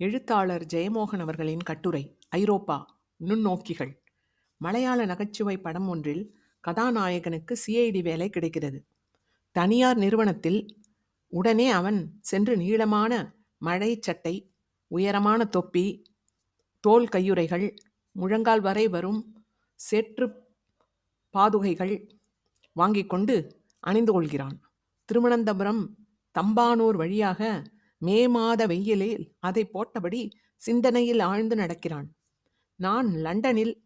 எழுத்தாளர் ஜெயமோகன் அவர்களின் கட்டுரை ஐரோப்பா நுண்ணோக்கிகள். மலையாள நகைச்சுவை படம் ஒன்றில் கதாநாயகனுக்கு சிஐடி வேலை கிடைக்கிறது. தனியார் நிறுவனத்தில் உடனே அவன் சென்று நீளமான மழை சட்டை உயரமான தொப்பி தோல் கையுறைகள் முழங்கால் வரை வரும் சேற்று பாதுகைகள் வாங்கிக் கொண்டு அணிந்து கொள்கிறான். திருவனந்தபுரம் தம்பானூர் வழியாக மே மாத வெயிலில் அதை போட்டபடி சிந்தனையில் ஆழ்ந்து நடக்கிறான். நான் லண்டனில்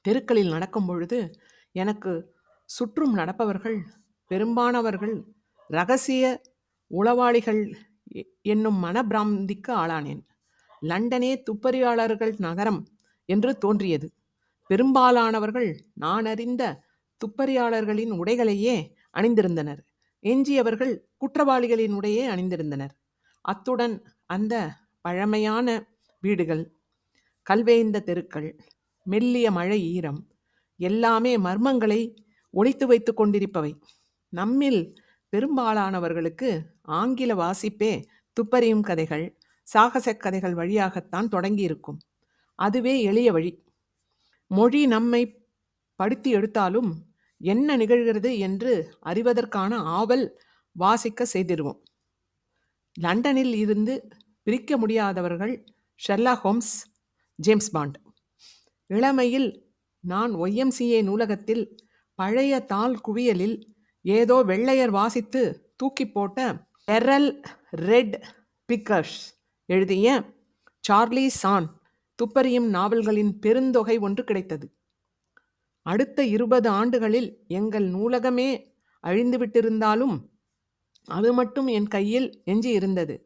தெருக்களில் நடக்கும் பொழுது எனக்கு சுற்றும் நடப்பவர்கள் பெரும்பானவர்கள் ரகசிய உளவாளிகள் என்னும் மனப்பிராந்திக்கு ஆளானேன். லண்டனே துப்பறியாளர்கள் நகரம் என்று தோன்றியது. பெரும்பாலானவர்கள் நான் அறிந்த துப்பறியாளர்களின் உடைகளையே அணிந்திருந்தனர். எஞ்சியவர்கள் குற்றவாளிகளின் உடையே அணிந்திருந்தனர். அத்துடன் அந்த பழமையான வீடுகள் கல்வேந்த தெருக்கள் மெல்லிய மழை ஈரம் எல்லாமே மர்மங்களை ஒழித்து வைத்து கொண்டிருப்பவை. நம்மில் பெரும்பாலானவர்களுக்கு ஆங்கில வாசிப்பே துப்பறியும் கதைகள் சாகச கதைகள் வழியாகத்தான் தொடங்கியிருக்கும். அதுவே எளிய வழி. மொழி நம்மை படுத்தி எடுத்தாலும் என்ன நிகழ்கிறது என்று அறிவதற்கான ஆவல் வாசிக்க செய்திருவோம் லண்டனில் இருந்து பிரிக்க முடியாதவர்கள் ஷெர்லா ஹோம்ஸ் ஜேம்ஸ் பாண்ட். இளமையில் நான் ஒய்எம்சிஏ நூலகத்தில் பழைய தாள் குவியலில் ஏதோ வெள்ளையர் வாசித்து தூக்கி போட்ட எரல் ரெட் பிக்கர்ஸ் எழுதிய சார்லி சான் துப்பறியும் நாவல்களின் பெருந்தொகை ஒன்று கிடைத்தது. அடுத்த இருபது ஆண்டுகளில் எங்கள் நூலகமே அழிந்துவிட்டிருந்தாலும் அது மட்டும் என் கையில் எஞ்சி இருந்தது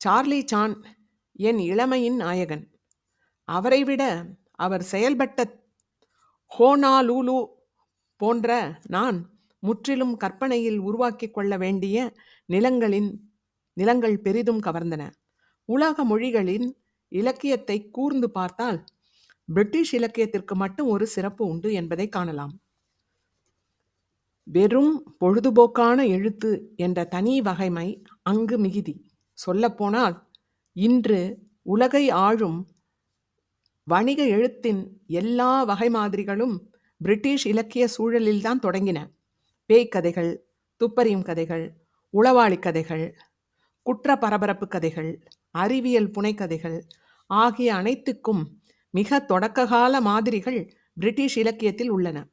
சார்லி சான் என் இளமையின் நாயகன். அவரை விட அவர் செயல்பட்ட ஹோனாலூலு போன்ற நான் முற்றிலும் கற்பனையில் உருவாக்கி கொள்ள வேண்டிய நிலங்களின் நிலங்கள் பெரிதும் கவர்ந்தன. உலக மொழிகளின் இலக்கியத்தை கூர்ந்து பார்த்தால் பிரிட்டிஷ் இலக்கியத்திற்கு மட்டும் ஒரு சிறப்பு உண்டு என்பதை காணலாம். வெறும் பொழுதுபோக்கான எழுத்து என்ற தனி வகைமை அங்கு மிகுதி. சொல்லப்போனால் இன்று உலகை ஆழும் வணிக எழுத்தின் எல்லா வகை மாதிரிகளும் பிரிட்டிஷ் இலக்கிய சூழலில்தான் தொடங்கின. பேய்க்கதைகள் துப்பறியும் கதைகள் உளவாளி கதைகள் குற்ற பரபரப்பு கதைகள் அறிவியல் புனைக்கதைகள் ஆகிய அனைத்துக்கும் மிக தொடக்ககால மாதிரிகள் பிரிட்டிஷ் இலக்கியத்தில் உள்ளன.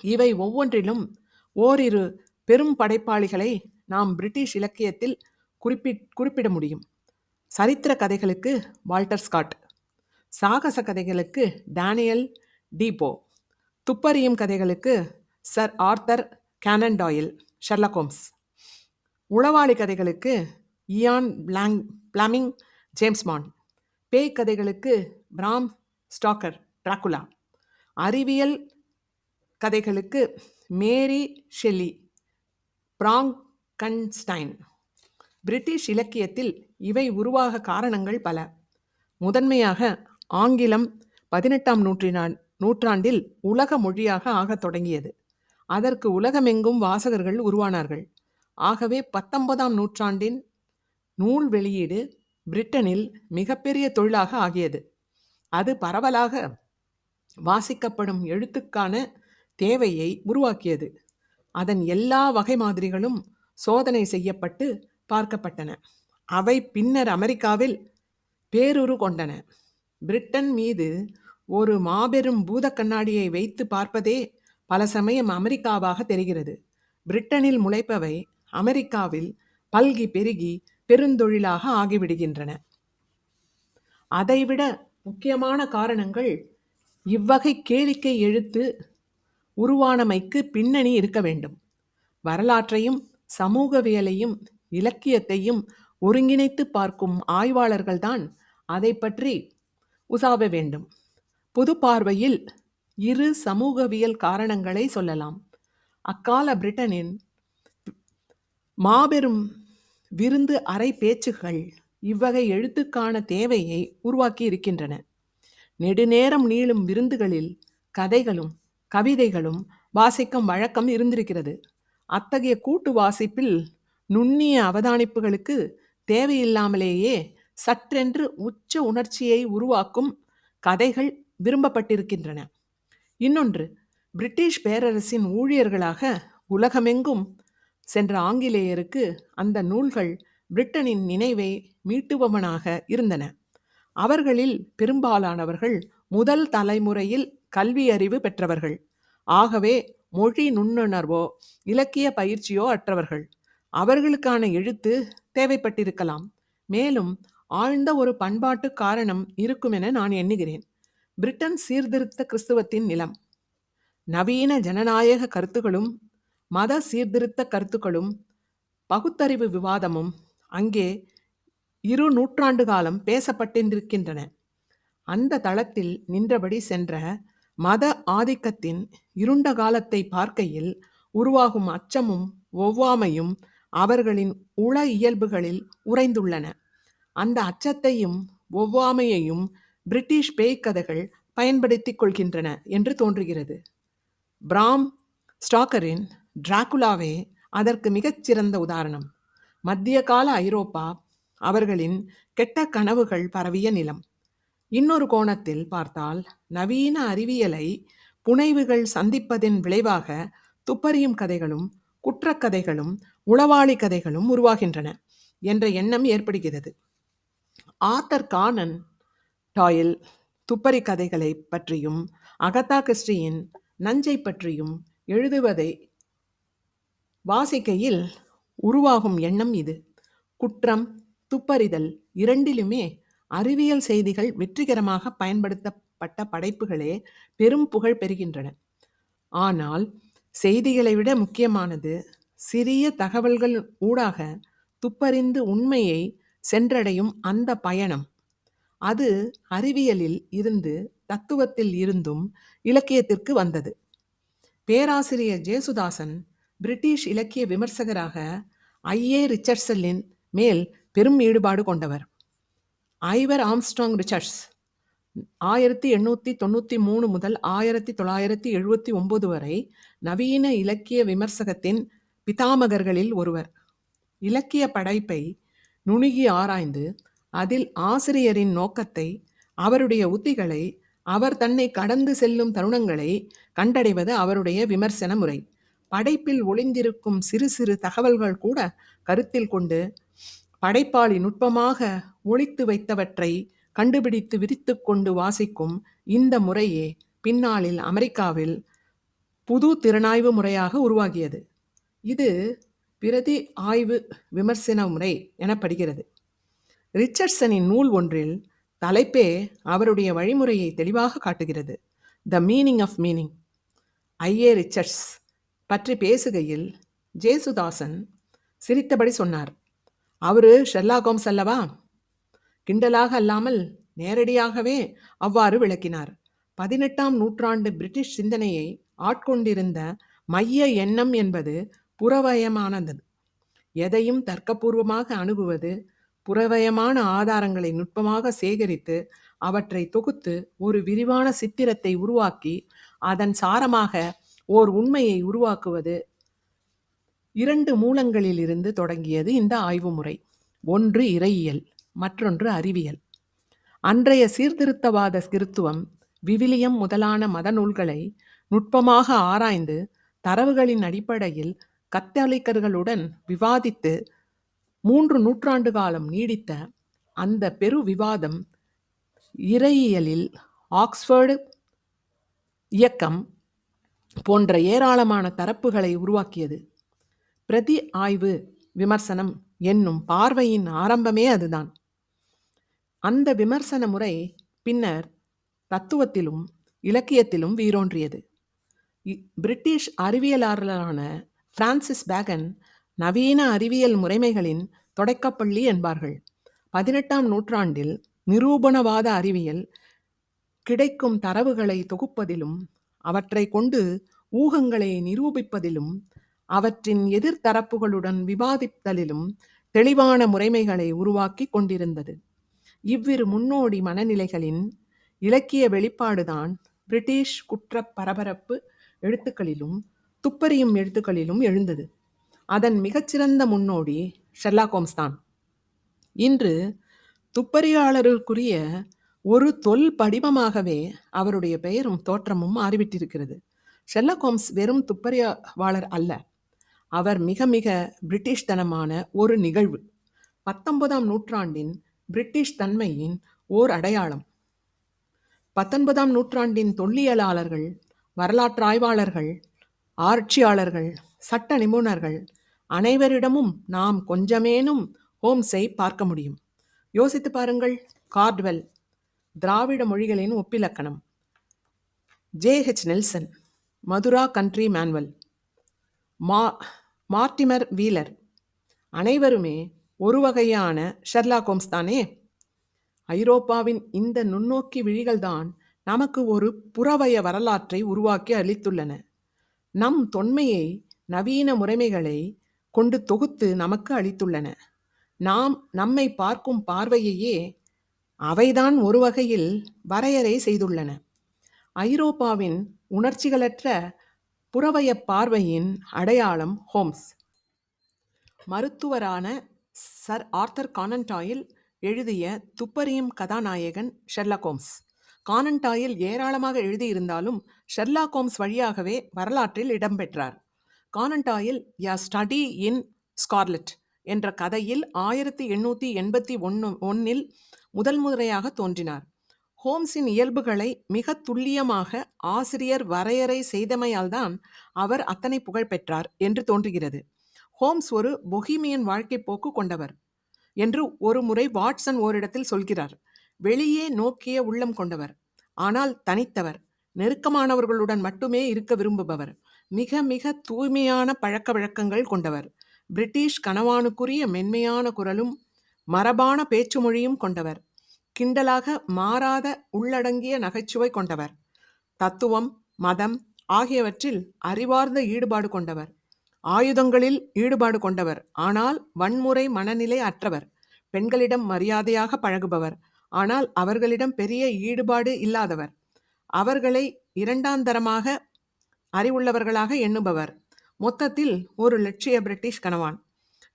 இவை ஒவ்வொன்றிலும் ஓரிரு பெரும் படைப்பாளிகளை நாம் பிரிட்டிஷ் இலக்கியத்தில் குறிப்பிட் குறிப்பிட முடியும். சரித்திர கதைகளுக்கு வால்டர் ஸ்காட் சாகச கதைகளுக்கு டேனியல் டீபோ துப்பறியும் கதைகளுக்கு Sir Arthur Conan Doyle Sherlock Holmes உளவாளி கதைகளுக்கு இயான் பிளாங் பிளாமிங் ஜேம்ஸ்மான் பேய் கதைகளுக்கு பிராம் ஸ்டாக்கர் ட்ராக்குலா அறிவியல் கதைகளுக்கு மேரி ஷெல்லி பிராங்கன்ஸ்டைன். பிரிட்டிஷ் இலக்கியத்தில் இவை உருவாக காரணங்கள் பல. முதன்மையாக ஆங்கிலம் பதினெட்டாம் நூற்றினா நூற்றாண்டில் உலக மொழியாக ஆகத் தொடங்கியது. அதற்கு உலகமெங்கும் வாசகர்கள் உருவானார்கள். ஆகவே பத்தொன்பதாம் நூற்றாண்டின் நூல் வெளியீடு பிரிட்டனில் மிகப்பெரிய தொழிலாக ஆகியது. அது பரவலாக வாசிக்கப்படும் எழுத்துக்கான தேவையை உருவாக்கியது. அதன் எல்லா வகை மாதிரிகளும் சோதனை செய்யப்பட்டு பார்க்கப்பட்டன. அவை பின்னர் அமெரிக்காவில் பேருரு கொண்டன. பிரிட்டன் மீது ஒரு மாபெரும் பூத கண்ணாடியை வைத்து பார்ப்பதே பல சமயம் அமெரிக்காவாக தெரிகிறது. பிரிட்டனில் முளைப்பவை அமெரிக்காவில் பல்கி பெருகி பெருந்தொழிலாக ஆகிவிடுகின்றன. அதைவிட முக்கியமான காரணங்கள் இவ்வகை கேளிக்கை எழுத்து உருவானமைக்கு பின்னணி இருக்க வேண்டும். வரலாற்றையும் சமூகவியலையும் இலக்கியத்தையும் ஒருங்கிணைத்து பார்க்கும் ஆய்வாளர்கள்தான் அதை பற்றி உசாவ வேண்டும். புது பார்வையில் இரு சமூகவியல் காரணங்களை சொல்லலாம். அக்கால பிரிட்டனின் மாபெரும் விருந்து அறை பேச்சுகள் இவ்வகை எழுத்துக்கான தேவையை உருவாக்கி இருக்கின்றன நெடுநேரம் நீளும் விருந்துகளில் கதைகளும் கவிதைகளும் வாசிக்கும் வழக்கம் இருந்திருக்கிறது. அத்தகைய கூட்டு வாசிப்பில் நுண்ணிய அவதானிப்புகளுக்கு தேவையில்லாமலேயே சற்றென்று உச்ச உணர்ச்சியை உருவாக்கும் கதைகள் விரும்பப்பட்டிருக்கின்றன. இன்னொன்று பிரிட்டிஷ் பேரரசின் ஊழியர்களாக உலகமெங்கும் சென்ற ஆங்கிலேயருக்கு அந்த நூல்கள் பிரிட்டனின் நினைவை மீட்டுபவனாக இருந்தன. அவர்களில் பெரும்பாலானவர்கள் முதல் தலைமுறையில் கல்வியறிவு பெற்றவர்கள். ஆகவே மொழி நுண்ணுணர்வோ இலக்கிய பயிற்சியோ அற்றவர்கள். அவர்களுக்கான எழுத்து தேவைப்பட்டிருக்கலாம். மேலும் ஆழ்ந்த ஒரு பண்பாட்டு காரணம் இருக்கும் என நான் எண்ணுகிறேன். பிரிட்டன் சீர்திருத்த கிறிஸ்துவத்தின் நிலம். நவீன ஜனநாயக கருத்துகளும் மத சீர்திருத்த கருத்துக்களும் பகுத்தறிவு விவாதமும் அங்கே இரு நூற்றாண்டு காலம் பேசப்பட்டிருக்கின்றன. அந்த தளத்தில் நின்றபடி சென்ற மத ஆதிக்கத்தின் இருண்ட காலத்தை பார்க்கையில் உருவாகும் அச்சமும் ஒவ்வாமையும் அவர்களின் உள இயல்புகளில் உறைந்துள்ளன. அந்த அச்சத்தையும் ஒவ்வாமையையும் பிரிட்டிஷ் பேய்க்கதைகள் பயன்படுத்திக் கொள்கின்றன என்று தோன்றுகிறது. பிராம் ஸ்டாக்கரின் டிராகுலாவே அதற்கு மிகச்சிறந்த உதாரணம். மத்திய கால ஐரோப்பா அவர்களின் கெட்ட கனவுகள் பரவிய நிலம். இன்னொரு கோணத்தில் பார்த்தால் நவீன அறிவியலை புனைவுகள் சந்திப்பதின் விளைவாக துப்பறியும் கதைகளும் குற்றக்கதைகளும் உளவாளி கதைகளும் உருவாகின்றன என்ற எண்ணம் ஏற்படுகிறது. ஆத்தர் கானன் டாயில் துப்பறி கதைகளை பற்றியும் அகதா கிறிஸ்டியின் நஞ்சை பற்றியும் எழுதுவதை வாசிக்கையில் உருவாகும் எண்ணம் இது. குற்றம் துப்பறிதல் இரண்டிலுமே அறிவியல் செய்திகள் வெற்றிகரமாக பயன்படுத்தப்பட்ட படைப்புகளே பெரும் புகழ் பெறுகின்றன. ஆனால் செய்திகளை விட முக்கியமானது சிறிய தகவல்கள் ஊடாக துப்பறிந்து உண்மையை சென்றடையும் அந்த பயணம். அது அறிவியலில் இருந்து தத்துவத்தில் இருந்தும் இலக்கியத்திற்கு வந்தது. பேராசிரியர் ஜேசுதாசன் பிரிட்டிஷ் இலக்கிய விமர்சகராக ஐஏ ரிச்சர்ட்சலின் மேல் பெரும் ஈடுபாடு கொண்டவர். ஐவர் ஆம்ஸ்ட்ராங் ரிச்சர்ட்ஸ். ஆயிரத்தி எண்ணூற்றி தொண்ணூற்றி மூணு முதல் ஆயிரத்தி தொள்ளாயிரத்தி எழுபத்தி ஒம்பது வரை நவீன இலக்கிய விமர்சகத்தின் பிதாமகர்களில் ஒருவர். இலக்கிய படைப்பை நுணுகி ஆராய்ந்து அதில் ஆசிரியரின் நோக்கத்தை அவருடைய உத்திகளை அவர் தன்னை கடந்து செல்லும் தருணங்களை கண்டடைவது அவருடைய விமர்சன முறை. படைப்பில் ஒளிந்திருக்கும் சிறு சிறு தகவல்கள் கூட கருத்தில் கொண்டு படைப்பாளி நுட்பமாக ஒழித்து வைத்தவற்றை கண்டுபிடித்து விரித்து கொண்டு வாசிக்கும் இந்த முறையே பின்னாளில் அமெரிக்காவில் புது திறனாய்வு முறையாக உருவாகியது. இது பிரதி ஆய்வு விமர்சன முறை எனப்படுகிறது. ரிச்சர்ட்சனின் நூல் ஒன்றில் தலைப்பே அவருடைய வழிமுறையை தெளிவாக காட்டுகிறது. The meaning of meaning I A Richards பற்றி பேசுகையில் ஜேசுதாசன் சிரித்தபடி சொன்னார். அவரு ஷெல்லாகோம்ஸ் அல்லவா? கிண்டலாக அல்லாமல் நேரடியாகவே அவ்வாறு விளக்கினார். பதினெட்டாம் நூற்றாண்டு பிரிட்டிஷ் சிந்தனையை ஆட்கொண்டிருந்த மைய எண்ணம் என்பது புறவயமானது. எதையும் தர்க்கபூர்வமாக அணுகுவது புறவயமான ஆதாரங்களை நுட்பமாக சேகரித்து அவற்றை தொகுத்து ஒரு விரிவான சித்திரத்தை உருவாக்கி அதன் சாரமாக ஓர் உண்மையை உருவாக்குவது இரண்டு மூலங்களிலிருந்து தொடங்கியது இந்த ஆய்வு முறை. ஒன்று இறையியல் மற்றொன்று அறிவியல். அன்றைய சீர்திருத்தவாத கிறித்துவம் விவிலியம் முதலான மத நூல்களை நுட்பமாக ஆராய்ந்து தரவுகளின் அடிப்படையில் கத்தோலிக்கர்களுடன் விவாதித்து மூன்று நூற்றாண்டு காலம் நீடித்த அந்த பெரு விவாதம் இறையியலில் ஆக்ஸ்போர்டு இயக்கம் போன்ற ஏராளமான தரப்புகளை உருவாக்கியது. பிரதி ஆய்வு விமர்சனம் என்னும் பார்வையின் ஆரம்பமே அதுதான். அந்த விமர்சன முறை பின்னர் தத்துவத்திலும் இலக்கியத்திலும் வீரோன்றியது. பிரிட்டிஷ் அறிவியலாளரான பிரான்சிஸ் பேகன் நவீன அறிவியல் முறைமைகளின் தொடக்கப்பள்ளி என்பார்கள். பதினெட்டாம் நூற்றாண்டில் நிரூபணவாத அறிவியல் கிடைக்கும் தரவுகளை தொகுப்பதிலும் அவற்றை கொண்டு ஊகங்களை நிரூபிப்பதிலும் அவற்றின் எதிர்த்தரப்புகளுடன் விவாதித்தலிலும் தெளிவான முறைமைகளை உருவாக்கி கொண்டிருந்தது. இவ்விரு முன்னோடி மனநிலைகளின் இலக்கிய வெளிப்பாடுதான் பிரிட்டிஷ் குற்ற பரபரப்பு எழுத்துக்களிலும் துப்பறியும் எழுத்துக்களிலும் எழுந்தது. அதன் மிகச்சிறந்த முன்னோடி ஷெர்லாக் ஹோம்ஸ் தான். இன்று துப்பறியாளருக்குரிய ஒரு தொல் படிமமாகவே அவருடைய பெயரும் தோற்றமும் மாறிவிட்டிருக்கிறது. ஷெர்லாக் ஹோம்ஸ் வெறும் துப்பறியாளர் அல்ல. அவர் மிக மிக பிரிட்டிஷ் தனமான ஒரு நிகழ்வு. பத்தொன்பதாம் நூற்றாண்டின் பிரிட்டிஷ் தன்மையின் ஓர் அடையாளம். பத்தொன்பதாம் நூற்றாண்டின் தொல்லியலாளர்கள் வரலாற்றாய்வாளர்கள் ஆட்சியாளர்கள் சட்ட நிபுணர்கள் அனைவரிடமும் நாம் கொஞ்சமேனும் ஹோம்ஸை பார்க்க முடியும். யோசித்து பாருங்கள் கார்ட்வெல் திராவிட மொழிகளின் ஒப்பிலக்கணம். J H Nelson Madura country manual. மா மார்டிமர் வீலர். அனைவருமே ஒரு வகையான ஷெர்லாக் ஹோம்ஸ் தானே? ஐரோப்பாவின் இந்த நுண்ணோக்கி விழிகள்தான் நமக்கு ஒரு புறவய வரலாற்றை உருவாக்கி அளித்துள்ளன. நம் தொன்மையை நவீன முறைமைகளை கொண்டு தொகுத்து நமக்கு அளித்துள்ளன. நாம் நம்மை பார்க்கும் பார்வையையே அவைதான் ஒரு வகையில் வரையறை செய்துள்ளன. ஐரோப்பாவின் உணர்ச்சிகளற்ற புறவய பார்வையின் அடையாளம் ஹோம்ஸ். மருத்துவரான சர் ஆர்த்தர் கானன்டாயில் எழுதிய துப்பறியும் கதாநாயகன் ஷெர்லாக் ஹோம்ஸ். கானன்டாயில் ஏராளமாக எழுதியிருந்தாலும் ஷெர்லாக் ஹோம்ஸ் வழியாகவே வரலாற்றில் இடம்பெற்றார் கானன்டாயில் யா ஸ்டடி இன் ஸ்கார்லெட் என்ற கதையில் ஆயிரத்தி எண்ணூற்றி எண்பத்தி ஒன்று ஒன்னில் முதல் முறையாக தோன்றினார். ஹோம்ஸின் இயல்புகளை மிக துல்லியமாக ஆசிரியர் வரையறை செய்தமையால்தான் அவர் அத்தனை புகழ் பெற்றார் என்று தோன்றுகிறது. ஹோம்ஸ் ஒரு பொஹிமியன் வாழ்க்கை போக்கு கொண்டவர் என்று ஒரு முறை வாட்சன் ஓரிடத்தில் சொல்கிறார். வெளியே நோக்கிய உள்ளம் கொண்டவர் ஆனால் தனித்தவர் நெருக்கமானவர்களுடன் மட்டுமே இருக்க விரும்புபவர் மிக மிக தூய்மையான பழக்க வழக்கங்கள் கொண்டவர் பிரிட்டிஷ் கனவானுக்குரிய மென்மையான குரலும் மரபான பேச்சு மொழியும் கொண்டவர். கிண்டலாக மாறாத உள்ளடங்கிய நகைச்சுவை கொண்டவர். தத்துவம் மதம் ஆகியவற்றில் அறிவார்ந்த ஈடுபாடு கொண்டவர். ஆயுதங்களில் ஈடுபாடு கொண்டவர். ஆனால் வன்முறை மனநிலை அற்றவர். பெண்களிடம் மரியாதையாக பழகுபவர். ஆனால் அவர்களிடம் பெரிய ஈடுபாடு இல்லாதவர். அவர்களை இரண்டாந்தரமாக அறிவுள்ளவர்களாக எண்ணுபவர். மொத்தத்தில் ஒரு லட்சிய பிரிட்டிஷ் கணவான்.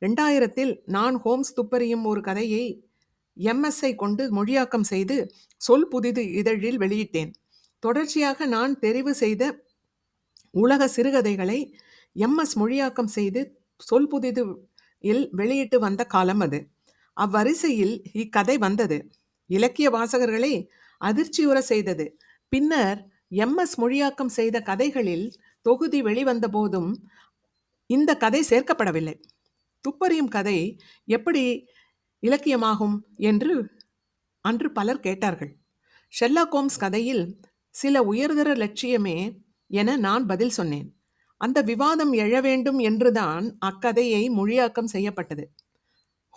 ரெண்டாயிரத்தில் நான் ஹோம்ஸ் துப்பறியும் ஒரு கதையை எம்எஸ்ஐ கொண்டு மொழியாக்கம் செய்து சொல் புதிது இதழில் வெளியிட்டேன். தொடர்ச்சியாக நான் தெரிவு செய்த உலக சிறுகதைகளை எம்எஸ் மொழியாக்கம் செய்து சொல் புதிது இல் வெளியிட்டு வந்த காலம் அது. அவ்வரிசையில் இக்கதை வந்தது. இலக்கிய வாசகர்களை அதிர்ச்சியுற செய்தது. பின்னர் எம்எஸ் மொழியாக்கம் செய்த கதைகளில் தொகுதி வெளிவந்த போதும் இந்த கதை சேர்க்கப்படவில்லை. துப்பறியும் கதை எப்படி இலக்கியமாகும் என்று அன்று பலர் கேட்டார்கள். ஷெல்லா கோம்ஸ் கதையில் சில உயர்தர லட்சியமே என நான் பதில் சொன்னேன். அந்த விவாதம் எழ வேண்டும் என்றுதான் அக்கதையை மொழியாக்கம் செய்யப்பட்டது.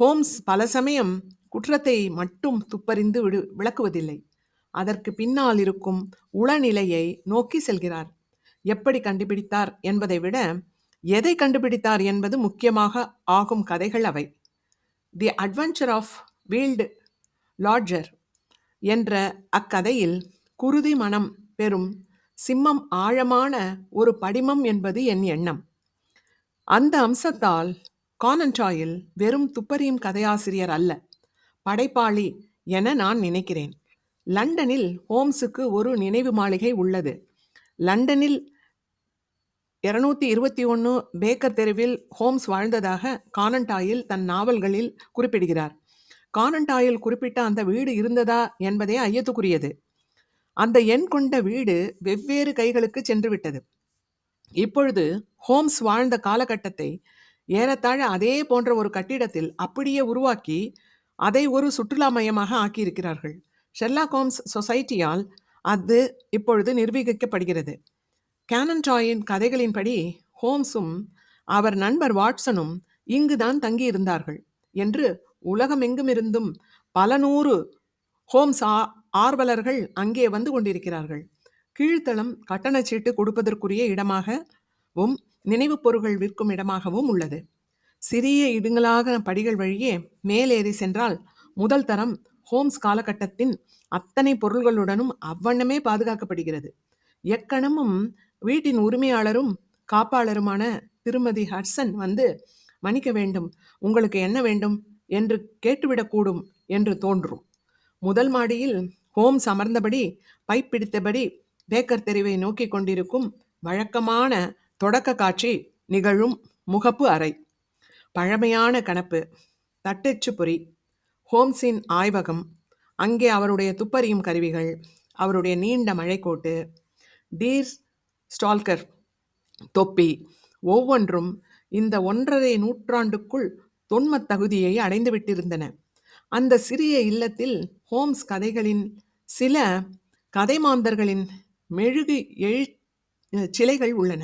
ஹோம்ஸ் பல சமயம் குற்றத்தை மட்டும் துப்பறிந்து விடு விளக்குவதில்லை. அதற்கு பின்னால் இருக்கும் உளநிலையை நோக்கி செல்கிறார். எப்படி கண்டுபிடித்தார் என்பதை விட எதை கண்டுபிடித்தார் என்பது முக்கியமாக ஆகும் கதைகள் அவை. The adventure of veiled lodger என்ற அக்கதையில் குருதி மனம் பெறும் சிம்மம் ஆழமான ஒரு படிமம் என்பது என் எண்ணம். அந்த அம்சத்தால் கானன்டாயில் வெறும் துப்பறியும் கதையாசிரியர் அல்ல படைப்பாளி என நான் நினைக்கிறேன். லண்டனில் ஹோம்ஸுக்கு ஒரு நினைவு மாளிகை உள்ளது. லண்டனில் இருநூத்தி இருபத்தி ஒன்று பேக்கர் தெருவில் ஹோம்ஸ் வாழ்ந்ததாக கானன்டாயில் தன் நாவல்களில் குறிப்பிடுகிறார். கானன்டாயில் குறிப்பிட்ட அந்த வீடு இருந்ததா என்பதே ஐயத்துக்குரியது. அந்த எண் கொண்ட வீடு வெவ்வேறு கைகளுக்கு சென்றுவிட்டது. இப்பொழுது ஹோம்ஸ் வாழ்ந்த காலகட்டத்தை ஏறத்தாழ அதே போன்ற ஒரு கட்டிடத்தில் அப்படியே உருவாக்கி அதை ஒரு சுற்றுலா மையமாக ஆக்கியிருக்கிறார்கள். ஷெர்லாக் ஹோம்ஸ் சொசைட்டியால் அது இப்பொழுது நிர்வகிக்கப்படுகிறது. கேனன்டாயின் கதைகளின்படி ஹோம்ஸும் அவர் நண்பர் வாட்சனும் இங்குதான் தங்கியிருந்தார்கள் என்று உலகமெங்குமிருந்தும் பல நூறு ஹோம்ஸ் ஆர்வலர்கள் அங்கே வந்து கொண்டிருக்கிறார்கள். கீழ்த்தளம் கட்டணச்சீட்டு கொடுப்பதற்குரிய இடமாகவும் நினைவுப் பொருட்கள் விற்கும் இடமாகவும் உள்ளது. சிறிய இடுங்களாக படிகள் வழியே மேலேறி சென்றால் முதல் தரம் ஹோம்ஸ் காலகட்டத்தின் அத்தனை பொருள்களுடனும் அவ்வண்ணமே பாதுகாக்கப்படுகிறது. எக்கணமும் வீட்டின் உரிமையாளரும் காப்பாளருமான திருமதி ஹட்சன் வந்து மன்னிக்க வேண்டும். உங்களுக்கு என்ன வேண்டும்? என்று கேட்டுவிடக்கூடும் என்று தோன்றும். முதல் மாடியில் ஹோம் அமர்ந்தபடி பைப் பிடித்தபடி பேக்கர் தெருவை நோக்கி கொண்டிருக்கும் வழக்கமான தொடக்க காட்சி நிகழும் முகப்பு அறை. பழமையான கணப்பு தட்டச்சு பொறி. ஹோம்ஸின் ஆய்வகம் அங்கே அவருடைய துப்பறியும் கருவிகள் அவருடைய நீண்ட மழைக்கோட்டு டீர் ஸ்டால்கர் தொப்பி. ஒவ்வொன்றும் இந்த ஒன்றரை நூற்றாண்டுக்குள் தொன்மத் தகுதியை அடைந்துவிட்டிருந்தன. அந்த சிறிய இல்லத்தில் ஹோம்ஸ் கதைகளின் சில கதைமாந்தர்களின் மெழுகு எழு சிலைகள் உள்ளன.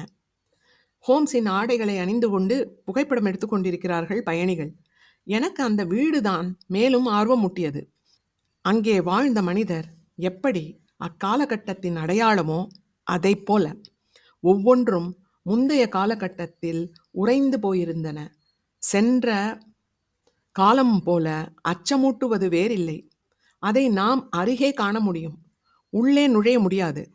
ஹோம்ஸின் ஆடைகளை அணிந்து கொண்டு புகைப்படம் எடுத்துக்கொண்டிருக்கிறார்கள் பயணிகள். எனக்கு அந்த வீடுதான் மேலும் ஆர்வம் முட்டியது அங்கே வாழ்ந்த மனிதர் எப்படி அக்காலகட்டத்தின் அடையாளமோ அதை போல. ஒவ்வொன்றும் முந்தைய காலகட்டத்தில் உறைந்து போயிருந்தன. சென்ற காலம் போல அச்சமூட்டுவது வேறில்லை. அதை நாம் அருகே காண முடியும். உள்ளே நுழைய முடியாது.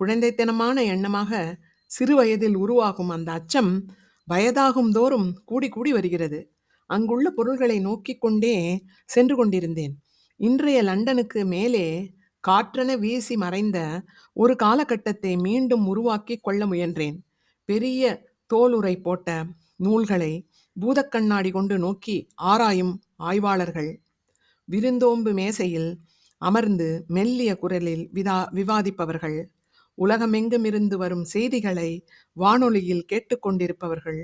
குழந்தைத்தனமான எண்ணமாக சிறு வயதில் உருவாகும் அந்த அச்சம் வயதாகும் தோறும் கூடி கூடி வருகிறது. அங்குள்ள பொருள்களை நோக்கிக்கொண்டே சென்று கொண்டிருந்தேன். இன்றைய லண்டனுக்கு மேலே காற்றென வீசி மறைந்த ஒரு காலகட்டத்தை மீண்டும் உருவாக்கி கொள்ள முயன்றேன். பெரிய தோலுரை போட்ட நூல்களை பூதக்கண்ணாடி கொண்டு நோக்கி ஆராயும் ஆய்வாளர்கள். விருந்தோம்பு மேசையில் அமர்ந்து மெல்லிய குரலில் விதா விவாதிப்பவர்கள். உலகமெங்குமிருந்து வரும் செய்திகளை வானொலியில் கேட்டுக்கொண்டிருப்பவர்கள்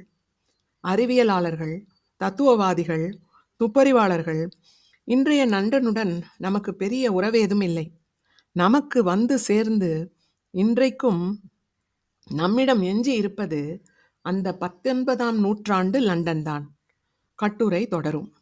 அறிவியலாளர்கள் தத்துவவாதிகள் துப்பறிவாளர்கள். இன்றைய நண்டனுடன் நமக்கு பெரிய உறவேதும் இல்லை. நமக்கு வந்து சேர்ந்து இன்றைக்கும் நம்மிடம் எஞ்சி இருப்பது அந்த பத்தொன்பதாம் நூற்றாண்டு லண்டன் தான் கட்டுரை தொடரும்.